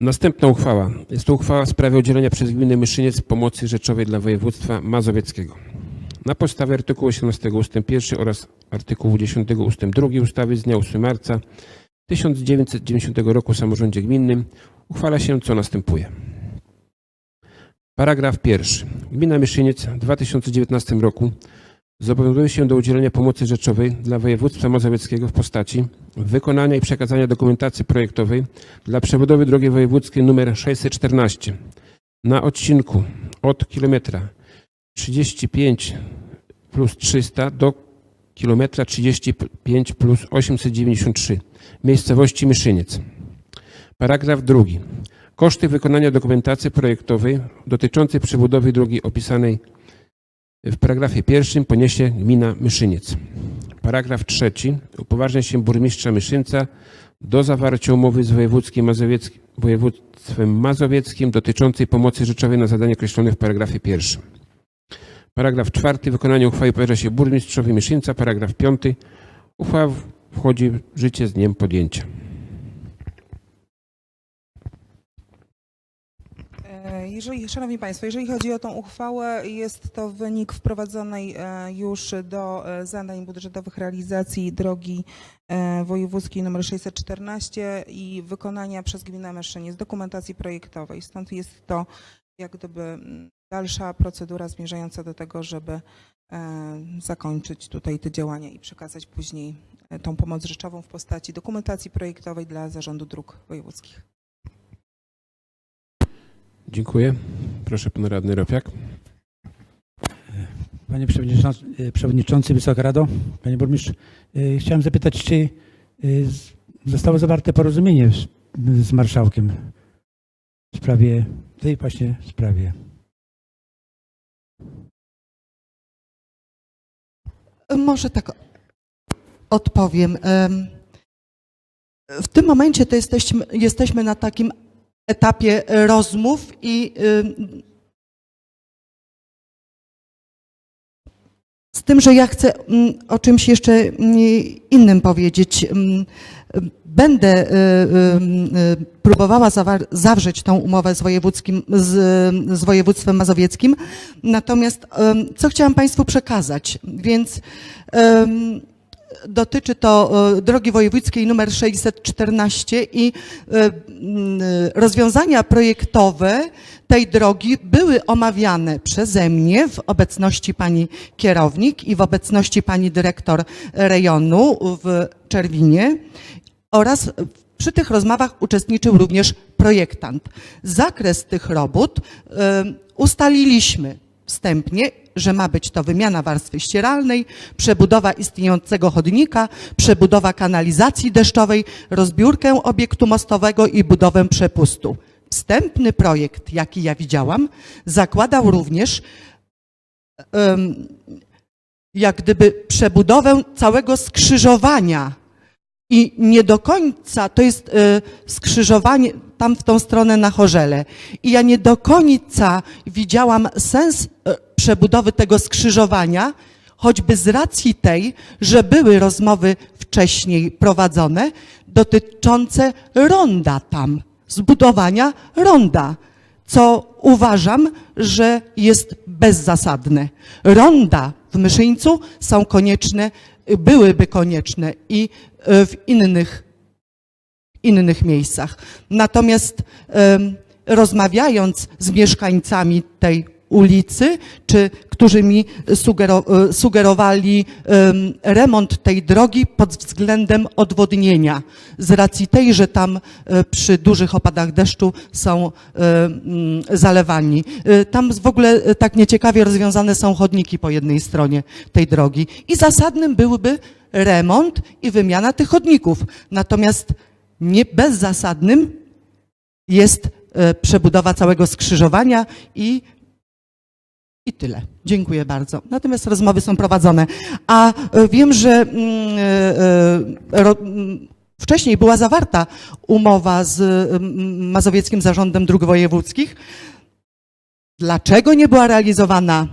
Następna uchwała. Jest to uchwała w sprawie udzielenia przez gminę Myszyniec pomocy rzeczowej dla województwa mazowieckiego. Na podstawie artykułu 18 ust. 1 oraz artykułu 10 ust. 2 ustawy z dnia 8 marca 1990 roku o samorządzie gminnym uchwala się co następuje. Paragraf pierwszy. Gmina Myszyniec w 2019 roku zobowiązuje się do udzielenia pomocy rzeczowej dla województwa mazowieckiego w postaci wykonania i przekazania dokumentacji projektowej dla przebudowy drogi wojewódzkiej nr 614 na odcinku od kilometra 35 plus 300 do kilometra 35 plus 893 miejscowości Myszyniec. Paragraf drugi. Koszty wykonania dokumentacji projektowej dotyczącej przebudowy drogi opisanej w paragrafie pierwszym poniesie gmina Myszyniec. Paragraf trzeci. Upoważnia się burmistrza Myszyńca do zawarcia umowy z wojewódzkim mazowieckim, województwem mazowieckim dotyczącej pomocy rzeczowej na zadanie określone w paragrafie pierwszym. Paragraf czwarty. Wykonanie uchwały powierza się burmistrzowi Myszyńca. Paragraf piąty. Uchwała wchodzi w życie z dniem podjęcia. Jeżeli, Szanowni Państwo, jeżeli chodzi o tą uchwałę, jest to wynik wprowadzonej e, już do e, zadań budżetowych realizacji drogi e, wojewódzkiej nr 614 i wykonania przez gminę Myszyniec dokumentacji projektowej. Stąd jest to jak gdyby dalsza procedura zmierzająca do tego, żeby e, zakończyć tutaj te działania i przekazać później e, tą pomoc rzeczową w postaci dokumentacji projektowej dla Zarządu Dróg Wojewódzkich. Dziękuję. Proszę pan radny Ropiak. Panie Przewodniczący, Przewodniczący Wysoka Rado, Panie Burmistrz, e, chciałem zapytać, czy e, zostało zawarte porozumienie z, z marszałkiem w sprawie, w tej właśnie sprawie. Może tak odpowiem. Em, W tym momencie to jesteśmy, jesteśmy na takim etapie rozmów i ym, z tym, że ja chcę mm, o czymś jeszcze mm, innym powiedzieć. Ym, Będę y, y, y, próbowała zawrzeć tą umowę z, wojewódzkim, z, z województwem mazowieckim. Natomiast co chciałam Państwu przekazać? Więc dotyczy to y, drogi wojewódzkiej numer 614 i y, mm, rozwiązania projektowe tej drogi były omawiane przeze mnie w obecności pani kierownik i w obecności pani dyrektor rejonu w Czerwinie oraz przy tych rozmowach uczestniczył również projektant. Zakres tych robót ustaliliśmy wstępnie, że ma być to wymiana warstwy ścieralnej, przebudowa istniejącego chodnika, przebudowa kanalizacji deszczowej, rozbiórkę obiektu mostowego i budowę przepustu. Wstępny projekt, jaki ja widziałam, zakładał również em, jak gdyby przebudowę całego skrzyżowania i nie do końca to jest e, skrzyżowanie tam w tą stronę na Chorzele. I ja nie do końca widziałam sens e, przebudowy tego skrzyżowania, choćby z racji tej, że były rozmowy wcześniej prowadzone dotyczące ronda tam, zbudowania ronda, co uważam, że jest bezzasadne. Ronda w Myszyńcu są konieczne, byłyby konieczne i e, w innych, innych miejscach. Natomiast rozmawiając z mieszkańcami tej ulicy, czy którzy mi sugero, e, sugerowali em, remont tej drogi pod względem odwodnienia, z racji tej, że tam e, przy dużych opadach deszczu są e, mm, zalewani. Tam w ogóle tak nieciekawie rozwiązane są chodniki po jednej stronie tej drogi i zasadnym byłby remont i wymiana tych chodników. Natomiast nie bezzasadnym jest przebudowa całego skrzyżowania i i tyle. Dziękuję bardzo. Natomiast rozmowy są prowadzone. A e, wiem, że mm, e, e, mm, wcześniej była zawarta umowa z Mazowieckim Zarządem Dróg Wojewódzkich. Dlaczego nie była realizowana,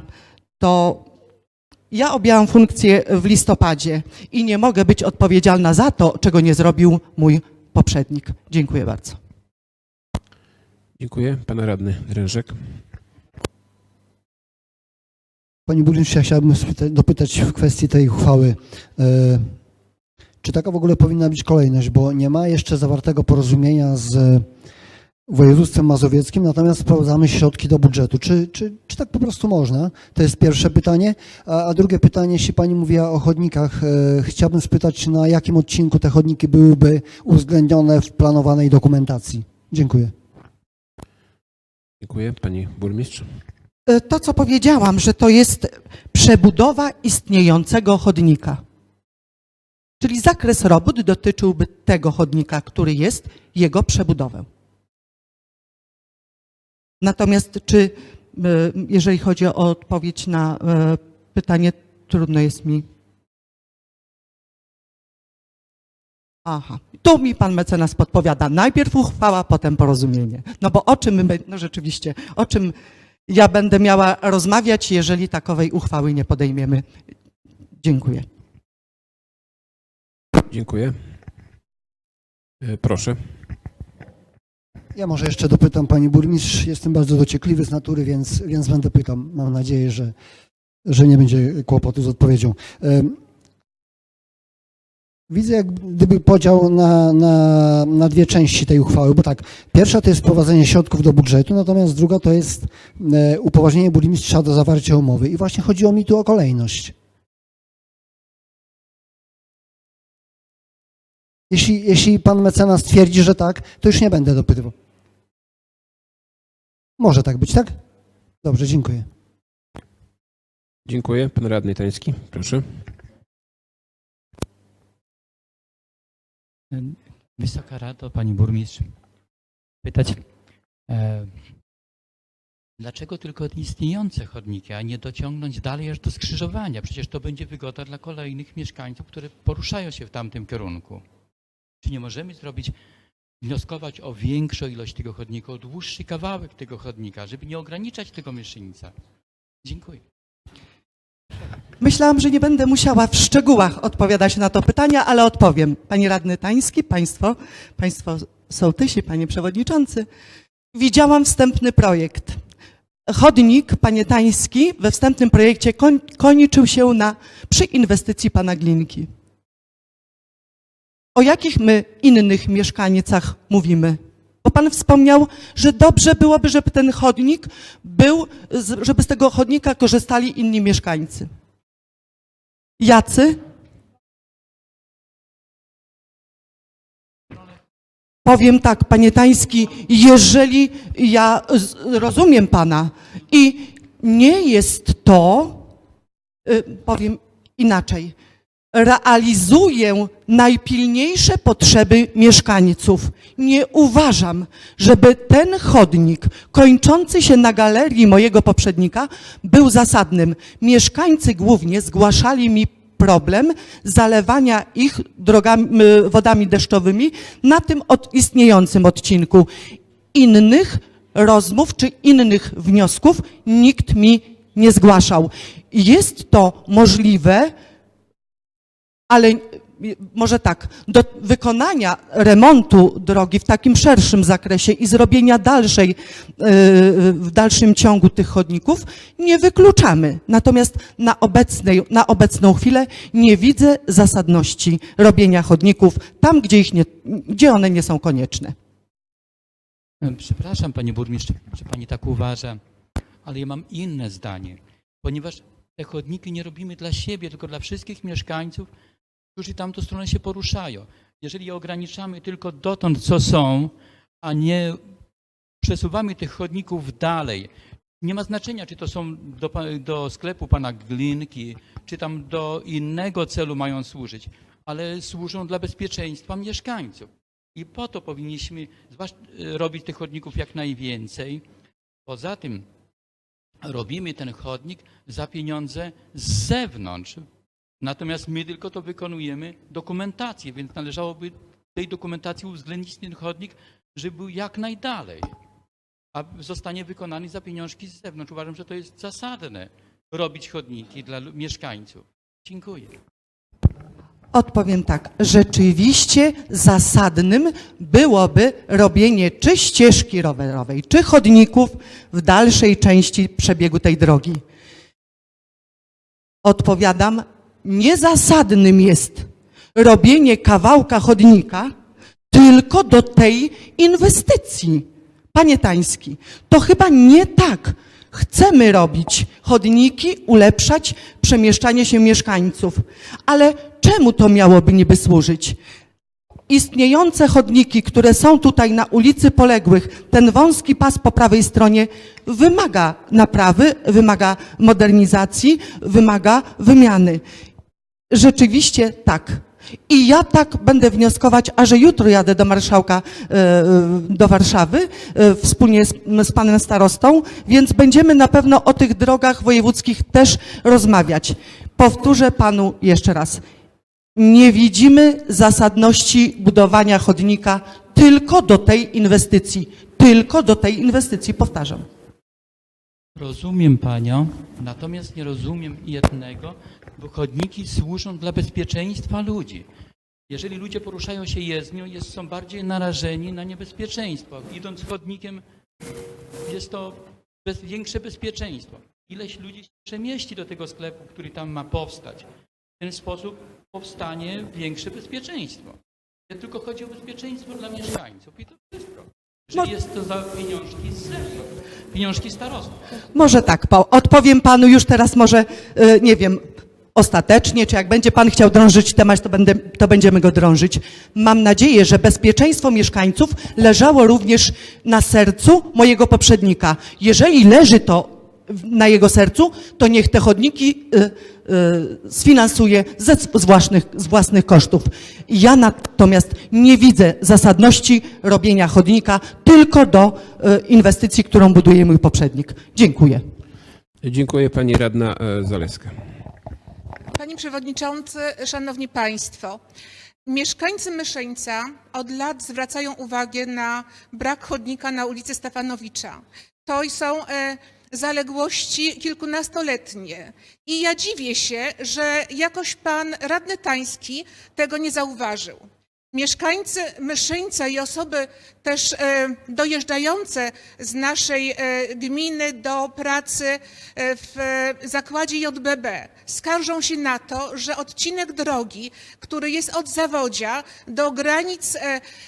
to ja objęłam funkcję w listopadzie i nie mogę być odpowiedzialna za to, czego nie zrobił mój poprzednik. Dziękuję bardzo. Dziękuję. Pan radny Drężek. Panie burmistrzu, ja chciałbym dopytać w kwestii tej uchwały. e, Czy taka w ogóle powinna być kolejność, bo nie ma jeszcze zawartego porozumienia z województwem mazowieckim, natomiast sprowadzamy środki do budżetu. Czy, czy, czy tak po prostu można? To jest pierwsze pytanie. A, a drugie pytanie, jeśli Pani mówiła o chodnikach, e, chciałbym spytać, na jakim odcinku te chodniki byłyby uwzględnione w planowanej dokumentacji? Dziękuję. Dziękuję. Pani burmistrz. E, To, co powiedziałam, że to jest przebudowa istniejącego chodnika. Czyli zakres robót dotyczyłby tego chodnika, który jest, jego przebudowę. Natomiast czy, e, jeżeli chodzi o odpowiedź na e, pytanie, trudno jest mi. Aha, tu mi pan mecenas podpowiada. Najpierw uchwała, potem porozumienie. No bo o czym my, no rzeczywiście, o czym ja będę miała rozmawiać, jeżeli takowej uchwały nie podejmiemy. Dziękuję. Dziękuję. E, Proszę. Ja może jeszcze dopytam Pani Burmistrz. Jestem bardzo dociekliwy z natury, więc, więc będę pytał. Mam nadzieję, że, że nie będzie kłopotu z odpowiedzią. Widzę jak gdyby podział na, na, na dwie części tej uchwały, bo tak, pierwsza to jest wprowadzenie środków do budżetu, natomiast druga to jest e, upoważnienie burmistrza do zawarcia umowy. I właśnie chodziło mi tu o kolejność. Jeśli, jeśli pan mecenas twierdzi, że tak, to już nie będę dopytywał. Może tak być, tak? Dobrze, dziękuję. Dziękuję. Pan radny Tański. Proszę. Wysoka Rado, Pani Burmistrz, pytać, e, dlaczego tylko istniejące chodniki, a nie dociągnąć dalej aż do skrzyżowania? Przecież to będzie wygoda dla kolejnych mieszkańców, które poruszają się w tamtym kierunku. Czy nie możemy zrobić, wnioskować o większą ilość tego chodnika, o dłuższy kawałek tego chodnika, żeby nie ograniczać tego mieszyńca? Dziękuję. Myślałam, że nie będę musiała w szczegółach odpowiadać na to pytanie, ale odpowiem. Panie radny Tański, państwo, państwo sołtysi, panie przewodniczący, widziałam wstępny projekt. Chodnik, panie Tański, we wstępnym projekcie koń, kończył się na, przy inwestycji pana Glinki. O jakich my innych mieszkańcach mówimy? Bo pan wspomniał, że dobrze byłoby, żeby ten chodnik był, żeby z tego chodnika korzystali inni mieszkańcy. Jacy? Powiem tak, panie Tański, jeżeli ja rozumiem pana i nie jest to, y, powiem inaczej, realizuję najpilniejsze potrzeby mieszkańców. Nie uważam, żeby ten chodnik kończący się na galerii mojego poprzednika był zasadnym. Mieszkańcy głównie zgłaszali mi problem zalewania ich drogami, wodami deszczowymi na tym od, istniejącym odcinku. Innych rozmów czy innych wniosków nikt mi nie zgłaszał. Jest to możliwe, ale y, może tak, do wykonania remontu drogi w takim szerszym zakresie i zrobienia dalszej, y, w dalszym ciągu tych chodników nie wykluczamy. Natomiast na, obecnej, na obecną chwilę nie widzę zasadności robienia chodników tam, gdzie, ich nie, gdzie one nie są konieczne. E, Przepraszam, panie burmistrz, że pani tak uważa, ale ja mam inne zdanie, ponieważ te chodniki nie robimy dla siebie, tylko dla wszystkich mieszkańców, którzy tamtą stronę się poruszają. Jeżeli je ograniczamy tylko dotąd, co są, a nie przesuwamy tych chodników dalej, nie ma znaczenia, czy to są do, do sklepu pana Glinki, czy tam do innego celu mają służyć, ale służą dla bezpieczeństwa mieszkańców. I po to powinniśmy robić tych chodników jak najwięcej. Poza tym robimy ten chodnik za pieniądze z zewnątrz. Natomiast my tylko to wykonujemy dokumentację, więc należałoby tej dokumentacji uwzględnić ten chodnik, żeby był jak najdalej. A zostanie wykonany za pieniążki z zewnątrz. Uważam, że to jest zasadne robić chodniki dla mieszkańców. Dziękuję. Odpowiem tak. Rzeczywiście zasadnym byłoby robienie czy ścieżki rowerowej, czy chodników w dalszej części przebiegu tej drogi. Odpowiadam, niezasadnym jest robienie kawałka chodnika tylko do tej inwestycji. Panie Tański, to chyba nie tak. Chcemy robić chodniki, ulepszać przemieszczanie się mieszkańców. Ale czemu to miałoby niby służyć? Istniejące chodniki, które są tutaj na ulicy Poległych, ten wąski pas po prawej stronie wymaga naprawy, wymaga modernizacji, wymaga wymiany. Rzeczywiście tak. I ja tak będę wnioskować, a że jutro jadę do marszałka e, do Warszawy e, wspólnie z, z panem starostą, więc będziemy na pewno o tych drogach wojewódzkich też rozmawiać. Powtórzę panu jeszcze raz. Nie widzimy zasadności budowania chodnika tylko do tej inwestycji. Tylko do tej inwestycji, powtarzam. Rozumiem panią, natomiast nie rozumiem jednego, bo chodniki służą dla bezpieczeństwa ludzi. Jeżeli ludzie poruszają się jezdnią, jest, są bardziej narażeni na niebezpieczeństwo. Idąc chodnikiem jest to bez, większe bezpieczeństwo. Ileś ludzi się przemieści do tego sklepu, który tam ma powstać. W ten sposób powstanie większe bezpieczeństwo. Nie tylko chodzi o bezpieczeństwo dla mieszkańców i to wszystko. Jeżeli jest to za pieniążki z zewnątrz, pieniążki starostwa. Może tak, po- odpowiem panu już teraz może, y, nie wiem, ostatecznie, czy jak będzie pan chciał drążyć temat, to, będę, to będziemy go drążyć. Mam nadzieję, że bezpieczeństwo mieszkańców leżało również na sercu mojego poprzednika. Jeżeli leży to na jego sercu, to niech te chodniki y, y, sfinansuje ze, z, własnych, z własnych kosztów. Ja natomiast nie widzę zasadności robienia chodnika tylko do y, inwestycji, którą buduje mój poprzednik. Dziękuję. Dziękuję pani radna e, Zaleska. Panie Przewodniczący, Szanowni Państwo. Mieszkańcy Myszeńca od lat zwracają uwagę na brak chodnika na ulicy Stefanowicza. To są e, zaległości kilkunastoletnie. I ja dziwię się, że jakoś pan radny Tański tego nie zauważył. Mieszkańcy Myszyńca i osoby też e, dojeżdżające z naszej e, gminy do pracy e, w zakładzie JBB skarżą się na to, że odcinek drogi, który jest od Zawodzia do granic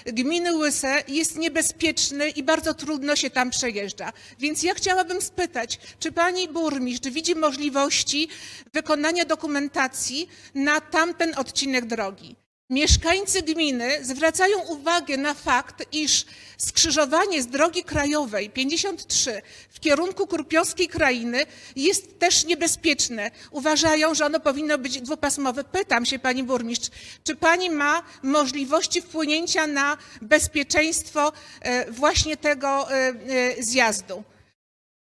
gminy Łyse jest niebezpieczny i bardzo trudno się tam przejeżdża. Więc ja chciałabym spytać, czy pani burmistrz widzi możliwości wykonania dokumentacji na tamten odcinek drogi? Mieszkańcy gminy zwracają uwagę na fakt, iż skrzyżowanie z drogi krajowej 53 w kierunku Kurpiowskiej Krainy jest też niebezpieczne. Uważają, że ono powinno być dwupasmowe. Pytam się pani burmistrz, czy pani ma możliwości wpłynięcia na bezpieczeństwo e, właśnie tego e, e, zjazdu?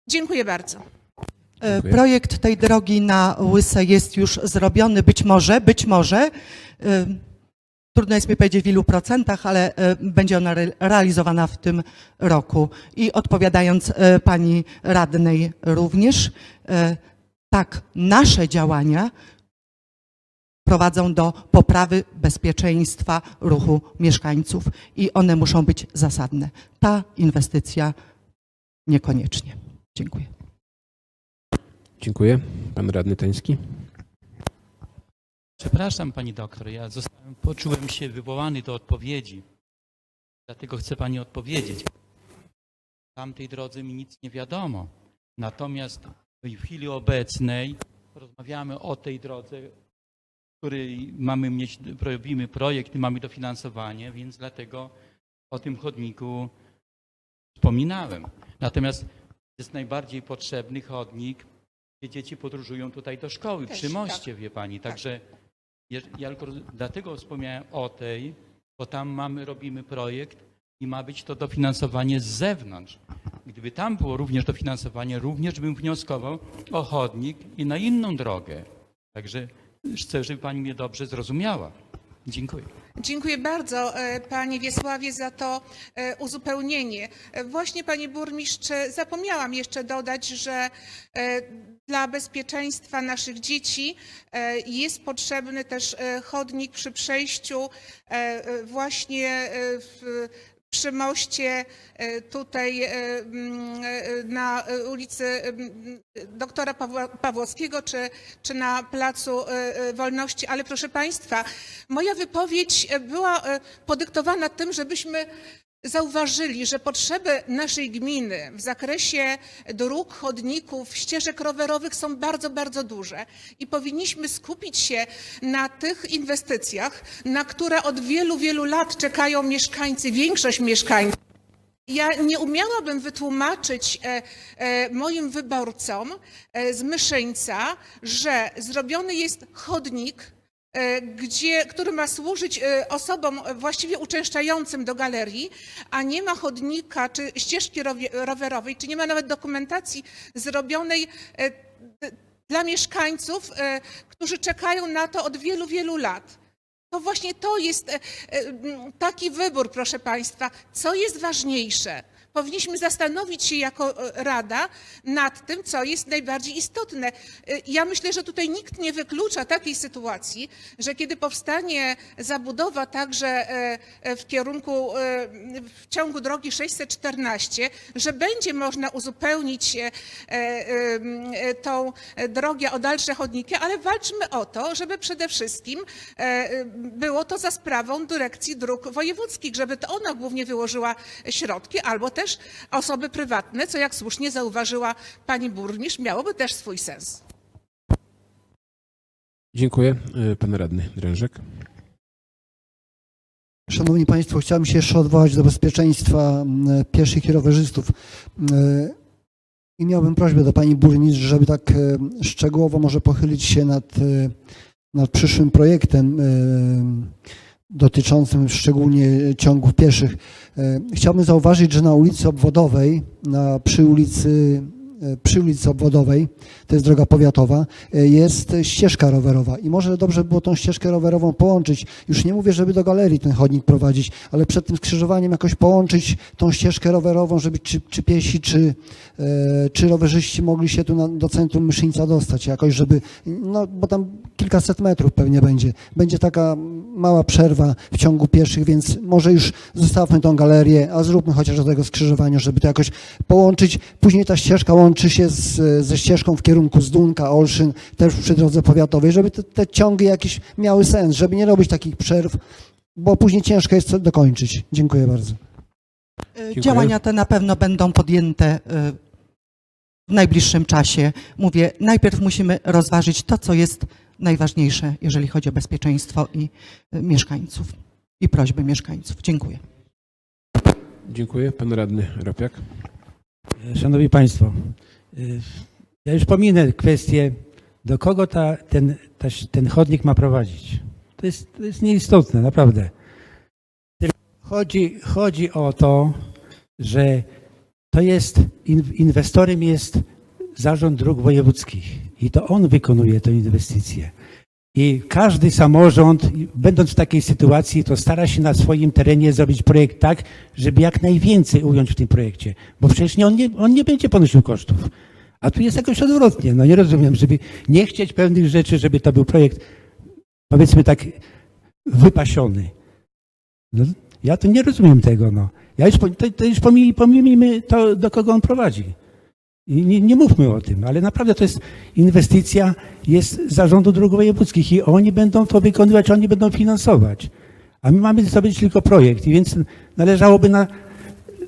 Dziękuję bardzo. Dziękuję. Projekt tej drogi na Łyse jest już zrobiony, być może, być może. Trudno jest mi powiedzieć w ilu procentach, ale e, będzie ona re- realizowana w tym roku. I odpowiadając e, pani radnej również, e, tak, nasze działania prowadzą do poprawy bezpieczeństwa ruchu mieszkańców i one muszą być zasadne. Ta inwestycja niekoniecznie. Dziękuję. Dziękuję. Pan radny Tański. Przepraszam pani doktor, ja zostałem, poczułem się wywołany do odpowiedzi. Dlatego chcę pani odpowiedzieć. W tamtej drodze mi nic nie wiadomo. Natomiast w chwili obecnej rozmawiamy o tej drodze, której mamy mieć, robimy projekt i mamy dofinansowanie, więc dlatego o tym chodniku wspominałem. Natomiast jest najbardziej potrzebny chodnik, gdzie dzieci podróżują tutaj do szkoły, Też, przy moście, wie pani. Także ja tylko dlatego wspomniałem o tej, bo tam mamy, robimy projekt i ma być to dofinansowanie z zewnątrz. Gdyby tam było również dofinansowanie, również bym wnioskował o chodnik i na inną drogę. Także chcę, żeby pani mnie dobrze zrozumiała. Dziękuję. Dziękuję bardzo e, Panie Wiesławie za to e, uzupełnienie. E, Właśnie Pani Burmistrz, zapomniałam jeszcze dodać, że dla bezpieczeństwa naszych dzieci jest potrzebny też chodnik przy przejściu właśnie w, przy moście e, tutaj e, mm, e, na ulicy mm, doktora Pawłowskiego czy, czy na Placu Wolności. Ale proszę Państwa, moja wypowiedź była podyktowana tym, żebyśmy zauważyli, że potrzeby naszej gminy w zakresie dróg, chodników, ścieżek rowerowych są bardzo, bardzo duże i powinniśmy skupić się na tych inwestycjach, na które od wielu, wielu lat czekają mieszkańcy, większość mieszkańców. Ja nie umiałabym wytłumaczyć e, e, moim wyborcom e, z Myszyńca, że zrobiony jest chodnik, gdzie, który ma służyć e, osobom właściwie uczęszczającym do galerii, a nie ma chodnika czy ścieżki rowerowej, czy nie ma nawet dokumentacji zrobionej e, dla mieszkańców, e, którzy czekają na to od wielu, wielu lat. To właśnie to jest e, e, taki wybór, proszę Państwa. Co jest ważniejsze? Powinniśmy zastanowić się jako e, Rada nad tym, co jest najbardziej istotne. E, Ja myślę, że tutaj nikt nie wyklucza takiej sytuacji, że kiedy powstanie zabudowa także e, w kierunku, w ciągu drogi 614, że będzie można uzupełnić tą drogę o dalsze chodniki, ale walczmy o to, żeby przede wszystkim było to za sprawą dyrekcji dróg wojewódzkich, żeby to ona głównie wyłożyła środki, albo też osoby prywatne, co jak słusznie zauważyła pani burmistrz, miałoby też swój sens. Dziękuję. E, Pan radny Drężek. Szanowni Państwo, chciałbym się jeszcze odwołać do bezpieczeństwa m, pieszych i rowerzystów. M, I miałbym prośbę do Pani Burmistrz, żeby tak szczegółowo może pochylić się nad, nad przyszłym projektem dotyczącym szczególnie ciągów pieszych. E, Chciałbym zauważyć, że na ulicy Obwodowej, na, przy ulicy e, przy ulicy Obwodowej, to jest droga powiatowa, e, jest ścieżka rowerowa i może dobrze by było tą ścieżkę rowerową połączyć. Już nie mówię, żeby do galerii ten chodnik prowadzić, ale przed tym skrzyżowaniem jakoś połączyć tą ścieżkę rowerową, żeby czy, czy piesi, czy, czy rowerzyści mogli się tu na, do centrum Myszyńca dostać jakoś, żeby, no bo tam kilkaset metrów pewnie będzie. Będzie taka mała przerwa w ciągu pieszych, więc może już zostawmy tą galerię, a zróbmy chociaż do tego skrzyżowania, żeby to jakoś połączyć. Później ta ścieżka łączy się z, ze ścieżką w kierunku Zdunka, Olszyn, też przy drodze powiatowej, żeby te, te ciągi jakieś miały sens, żeby nie robić takich przerw, bo później ciężko jest to dokończyć. Dziękuję bardzo. E, Działania te na pewno będą podjęte e, w najbliższym czasie. Mówię, najpierw musimy rozważyć to, co jest najważniejsze, jeżeli chodzi o bezpieczeństwo i e, mieszkańców i prośby mieszkańców. Dziękuję. Dziękuję. Pan radny Ropiak. Szanowni Państwo, y, ja już pominę kwestię, do kogo ta, ten, ta, ten chodnik ma prowadzić. To jest, to jest nieistotne, naprawdę. Chodzi, chodzi o to, że to jest, in, inwestorem jest Zarząd Dróg Wojewódzkich i to on wykonuje tę inwestycję. I każdy samorząd, będąc w takiej sytuacji, to stara się na swoim terenie zrobić projekt tak, żeby jak najwięcej ująć w tym projekcie, bo przecież nie, on, nie, on nie będzie ponosił kosztów. A tu jest jakoś odwrotnie. No nie rozumiem, żeby nie chcieć pewnych rzeczy, żeby to był projekt, powiedzmy tak, wypasiony. No, ja to nie rozumiem tego. No. Ja już, to, to już pomij, pomijmy to, do kogo on prowadzi. I nie, nie mówmy o tym, ale naprawdę to jest inwestycja, jest zarządu dróg wojewódzkich i oni będą to wykonywać, oni będą finansować. A my mamy zrobić tylko projekt i więc należałoby na,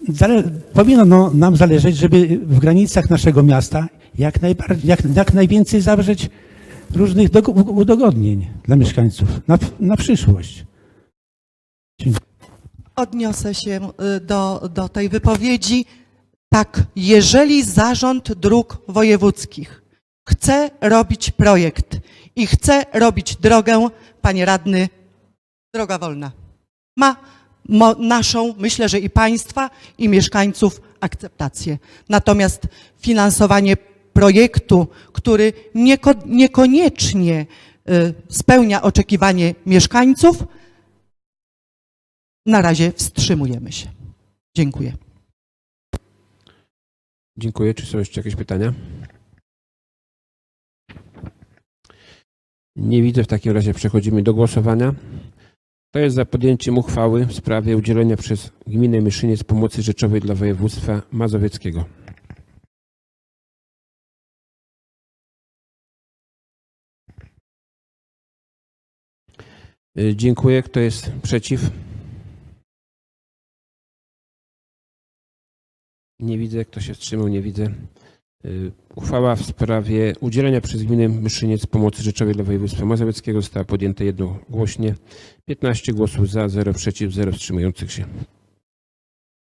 zale, powinno no, nam zależeć, żeby w granicach naszego miasta jak, jak, jak najwięcej zawrzeć różnych do, udogodnień dla mieszkańców na, na przyszłość. Odniosę się y, do, do tej wypowiedzi. Tak, jeżeli Zarząd Dróg Wojewódzkich chce robić projekt i chce robić drogę, panie radny, droga wolna, ma mo, naszą, myślę, że i państwa, i mieszkańców akceptację. Natomiast finansowanie projektu, który nieko, niekoniecznie y, spełnia oczekiwanie mieszkańców, na razie wstrzymujemy się. Dziękuję. Dziękuję. Czy są jeszcze jakieś pytania? Nie widzę. W takim razie przechodzimy do głosowania. Kto jest za podjęciem uchwały w sprawie udzielenia przez gminę Myszyniec pomocy rzeczowej dla województwa mazowieckiego? Dziękuję. Kto jest przeciw? Nie widzę. Kto się wstrzymał? Nie widzę. Y, Uchwała w sprawie udzielenia przez gminę Myszyniec pomocy rzeczowej dla województwa mazowieckiego została podjęta jednogłośnie. 15 głosów za, 0 przeciw, 0 wstrzymujących się.